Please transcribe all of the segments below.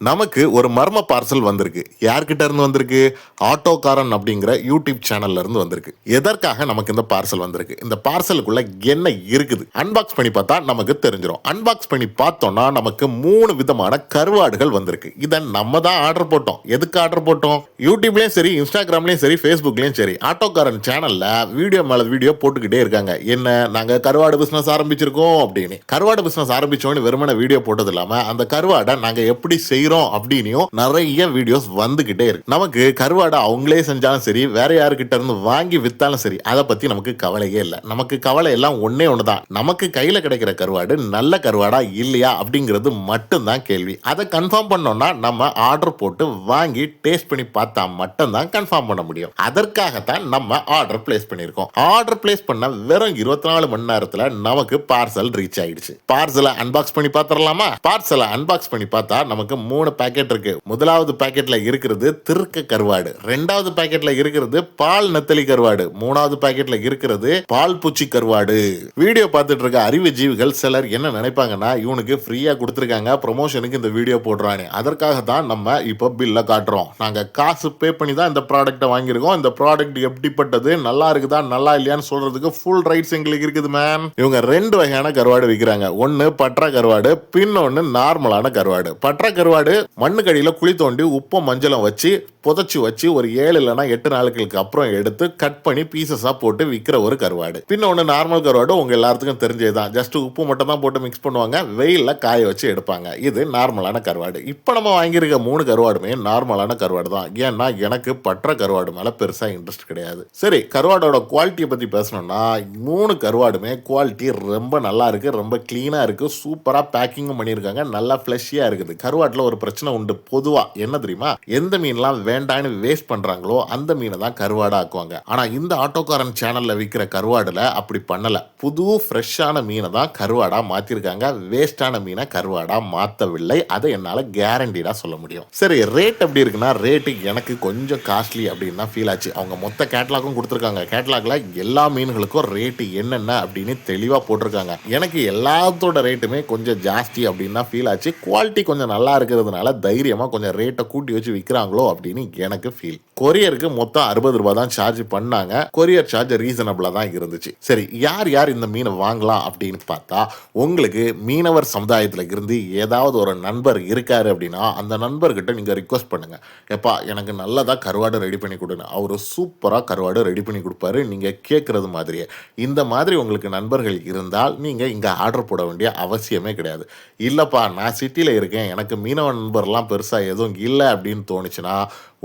நமக்கு ஒரு மர்ம பார்சல் வந்திருக்கு. யார்கிட்ட இருந்து வந்திருக்கு? ஆட்டோகாரன் அப்படிங்கிற யூடியூப் சேனல்ல இருந்து வந்திருக்கு. எதற்காக நமக்கு இந்த பார்சல் வந்திருக்கு? இந்த பார்சலுக்குள்ள என்ன இருக்குது? அன்பாக்ஸ் பண்ணி பார்த்தா நமக்கு தெரிஞ்சிடும் அன்பாக்ஸ் பண்ணி பார்த்தோம்னா நமக்கு மூணு விதமான கருவாடுகள் வந்திருக்கு. இதை நம்ம தான் ஆர்டர் போட்டோம். எதுக்கு ஆர்டர் போட்டோம்? யூடியூப்லயும் சரி இன்ஸ்டாகிராம்லயும் சரி ஃபேஸ்புக்லயும் சரி. ஆட்டோகாரன் சேனல்ல வீடியோ மேல வீடியோ போட்டுக்கிட்டே இருக்காங்க. என்ன நாங்க கருவாடு பிசினஸ் ஆரம்பிச்சிருக்கோம் அப்படின்னு. கருவாடு பிசினஸ் ஆரம்பிச்சோன்னு வெறுமனை வீடியோ போட்டது இல்லாம அந்த கருவாடை நாங்க எப்படி செய்றோம் அப்படின்னும் நிறைய வீடியோஸ் வந்துகிட்டே இருக்கு. நமக்கு கருவாடை அவங்களே செஞ்சாலும் சரி வேற யாருக்கிட்ட இருந்து வாங்கி வித்தாலும் சரி அதை பத்தி நமக்கு கவலையே இல்லை. நமக்கு கவலை எல்லாம் ஒன்னே ஒண்ணுதான். நமக்கு கையில கிடைக்கிற கருவாடு நல்ல கருவாடா இல்லையா அப்படிங்கிறது மட்டும்தான் கேள்வி. அதை கன்ஃபார்ம் பண்ணோம்னா நம்ம ஆர்டர் போட்டு வாங்கி டேஸ்ட் பண்ணி பார்த்தா மட்டும்தான் கன்ஃபார்ம் பண்ண முடியும். அதற்காகத்தான் நம்ம ஆர்டர் பிளேஸ் பண்ணியிருக்கோம். ஆர்டர் பிளேஸ் பண்ண வெறும் இருபத்தி நாலு மணி நேரத்துல நமக்கு பார்சல் ரீச் ஆயிடுச்சு. பார்சலை அன்பாக்ஸ் பண்ணி பார்த்துடலாமா? பார்சலை அன்பாக்ஸ் பண்ணி பார்த்தா நமக்கு மூணு பேக்கெட் இருக்கு. முதலாவது பேக்கெட்ல இருக்கிறது திருக்க கருவாடு. ரெண்டாவது பேக்கெட்ல இருக்கிறது பால் நெத்தலி கருவாடு. மூணாவது பேக்கெட்ல இருக்கிறது பால் பூச்சி கருவாடு. வீடியோ பார்த்துட்டு இருக்க அறிவு ஜீவிகள் சிலர் என்ன நினைப்பாங்கன்னா இவனுக்கு ஃப்ரீயா கொடுத்துருக்காங்க ப்ரொமோஷனுக்கு இந்த வீடியோ போடுறானு அதற்காக தான் நம்ம இப்போ பில்ல காட்டுறோம். நாங்க காசு பே பண்ணி தான் இந்த ப்ராடக்ட்டை வாங்கியிருக்கோம். இந்த ப்ராடக்ட் எப்படிப்பட்டது நல்லா இருக்குதா நல்லா இல்லையான்னு சொல்றதுக்கு ஃபுல் ரைட்ஸ் எங்களுக்கு இருக்குது மேம் இவங்க ரெண்டு வகையான கருவாடு விற்கிறாங்க ஒன்னு பற்றா கருவாடு பின்னொன்னு நார்மலான கருவாடு. பற்றா கருவாடு மண்ணுக்கடியில குழி தோண்டி உப்பும் மஞ்சளும் வச்சு புதைச்சி வச்சு ஒரு ஏழு இல்லைனா எட்டு நாளுக்கு அப்புறம் எடுத்து கட் பண்ணி பீசஸா போட்டு விற்கிற ஒரு கருவாடு. பின்னொன்னு நார்மல் கருவாடு உங்க எல்லாத்துக்கும் தெரிஞ்சது தான் ஜஸ்ட் உப்பு மட்டும் தான் போட்டு மிக்ஸ் பண்ணுவாங்க. வெயில்ல காய வச்சு எடுப்பாங்க. இது நார்மலான கருவாடு. இப்போ நம்ம வாங்கியிருக்க மூணு கருவாடுமே நார்மலான கருவாடு தான். ஏன்னா எனக்கு பற்ற கருவாடு மேல பெருசா இன்ட்ரெஸ்ட் கிடையாது. சரி கருவாடோட குவாலிட்டியை பத்தி பேசணும்னா மூணு கருவாடுமே குவாலிட்டி ரொம்ப நல்லா இருக்கு. ரொம்ப கிளீனா இருக்கு. சூப்பரா பேக்கிங்கும் பண்ணியிருக்காங்க. நல்லா ஃப்ளஷியாக இருக்குது. கருவாட்டில் ஒரு பிரச்சனை உண்டு. பொதுவாக என்ன தெரியுமா? எந்த மீன்லாம் வேண்டான்னு வேஸ்ட் பண்ணுறாங்களோ அந்த மீனை தான் கருவாடாக ஆக்குவாங்க ஆனால் இந்த ஆட்டோக்காரன் சேனலில் விற்கிற கருவாடில் அப்படி பண்ணலை. புது ஃப்ரெஷ்ஷான மீனை தான் கருவாடாக மாற்றிருக்காங்க வேஸ்டான மீனை கருவாடாக மாற்றவில்லை அதை என்னால் கேரண்டிடாக சொல்ல முடியும். சரி ரேட் எப்படி இருக்குன்னா ரேட்டு எனக்கு கொஞ்சம் காஸ்ட்லி அப்படின்னு தான் ஃபீல் ஆச்சு. அவங்க மொத்த கேட்லாக்கும் கொடுத்துருக்காங்க. கேட்லாக்ல எல்லா மீன்களுக்கும் ரேட்டு என்னென்ன அப்படின்னு தெளிவாக போட்டிருக்காங்க. எனக்கு எல்லாத்தோட ரேட்டுமே கொஞ்சம் ஜாஸ்தி அப்படின்னு தான் ஃபீல் ஆச்சு. குவாலிட்டி கொஞ்சம் நல்லா இருக்கிறது இருக்கிறதுனால தைரியமா கொஞ்சம் ரேட்டை கூட்டி வச்சு விற்கிறாங்களோ அப்படின்னு எனக்கு ஃபீல் கொரியருக்கு மொத்தம் அறுபது ரூபாய் தான் சார்ஜ் பண்ணாங்க. கொரியர் சார்ஜ் ரீசனபிளா தான் இருந்துச்சு. சரி யார் யார் இந்த மீனை வாங்கலாம் அப்படின்னு பார்த்தா உங்களுக்கு மீனவர் சமுதாயத்தில் இருந்து ஏதாவது ஒரு நண்பர் இருக்காரு அப்படின்னா அந்த நண்பர்கிட்ட நீங்க ரிக்வஸ்ட் பண்ணுங்க. எப்பா எனக்கு நல்லதா கருவாடு ரெடி பண்ணி கொடுங்க அவர் சூப்பராக கருவாடு ரெடி பண்ணி கொடுப்பாரு. நீங்கள் கேட்கறது மாதிரியே. இந்த மாதிரி உங்களுக்கு நண்பர்கள் இருந்தால் நீங்கள் இங்க ஆர்டர் போட வேண்டிய அவசியமே கிடையாது. இல்லப்பா நான் சிட்டியில் இருக்கேன். எனக்கு மீனவ நண்பர்லாம் பெருசா எதுவும் இல்லை அப்படின்னு தோணுச்சுன்னா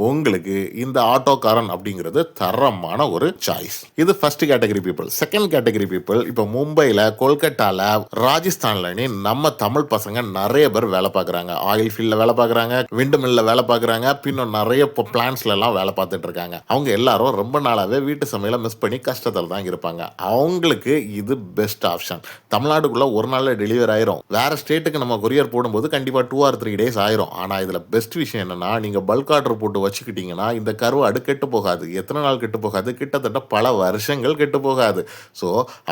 உங்களுக்கு இந்த ஆட்டோக்காரன் அப்படிங்கிறது தரமான ஒரு சாய்ஸ் இது first category people second category people இப்போ மும்பையில் கொல்கட்டாவில் ராஜஸ்தான்லன்னு நம்ம தமிழ் பசங்க நிறைய பேர் வேலை பார்க்குறாங்க. ஆயில் ஃபீல்டில் வேலை பார்க்குறாங்க விண்டு மில்லில் வேலை பார்க்குறாங்க பின்னும் நிறைய இப்போ பிளான்ஸ்ல எல்லாம் வேலை பார்த்துட்டு இருக்காங்க. அவங்க எல்லாரும் ரொம்ப நாளாகவே வீட்டு சமையலை மிஸ் பண்ணி கஷ்டத்தில் தான் இருப்பாங்க. அவங்களுக்கு இது பெஸ்ட் ஆப்ஷன் தமிழ்நாடுக்குள்ளே ஒரு நாளில் டெலிவரி ஆயிரும். வேற ஸ்டேட்டுக்கு நம்ம கொரியர் போடும்போது கண்டிப்பாக டூ ஆர் த்ரீ டேஸ் ஆயிரும். ஆனால் இதில் பெஸ்ட் விஷயம் என்னன்னா நீங்கள் பல்க் ஆர்டர் போட்டு வச்சுக்கிட்டிங்கன்னா இந்த கருவாடு கெட்டு போகாது. எத்தனை நாள் கெட்டு போகாது? கிட்டத்தட்ட பல வருஷங்கள் கெட்டு போகாது. ஸோ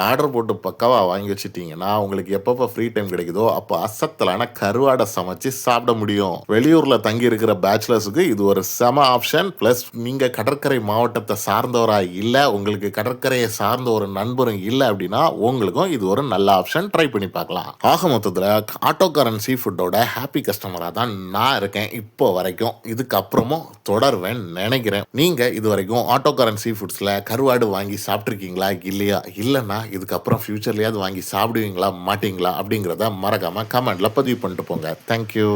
ஆர்டர் போட்டு பக்காவாக வாங்கி வச்சுட்டீங்கன்னா உங்களுக்கு எப்பப்போ ஃப்ரீ டைம் கிடைக்குதோ அப்போ அசத்தலான கருவாடை சமைச்சு சாப்பிட முடியும். வெளியூரில் தங்கி இருக்கிற பேச்சுலர்ஸுக்கு இது ஒரு செம ஆப்ஷன் ப்ளஸ் நீங்கள் கடற்கரை மாவட்டத்தை சார்ந்தவராக இல்லை உங்களுக்கு கடற்கரையை சார்ந்த ஒரு நண்பரும் இல்லை அப்படின்னா உங்களுக்கும் இது ஒரு நல்ல ஆப்ஷன் ட்ரை பண்ணி பார்க்கலாம். ஆக மொத்தத்தில் ஆட்டோ கரன்சி ஃபுட்டோட ஹாப்பி கஸ்டமராக தான் நான் இருக்கேன். இப்போ வரைக்கும். இதுக்கப்புறமும் தொடர்வேன் நினைக்கிறேன். நீங்க இது வரைக்கும் ஆட்டோகாரன் சீ ஃபுட்ஸில் கருவாடு வாங்கி சாப்பிட்ருக்கீங்களா இல்லையா? இல்லைன்னா இதுக்கப்புறம் ஃபியூச்சர்லயாவது வாங்கி சாப்பிடுவீங்களா? மாட்டீங்களா? அப்படிங்கிறத மறக்காம கமெண்ட்ல பதிவு பண்ணிட்டு போங்க. தேங்க்யூ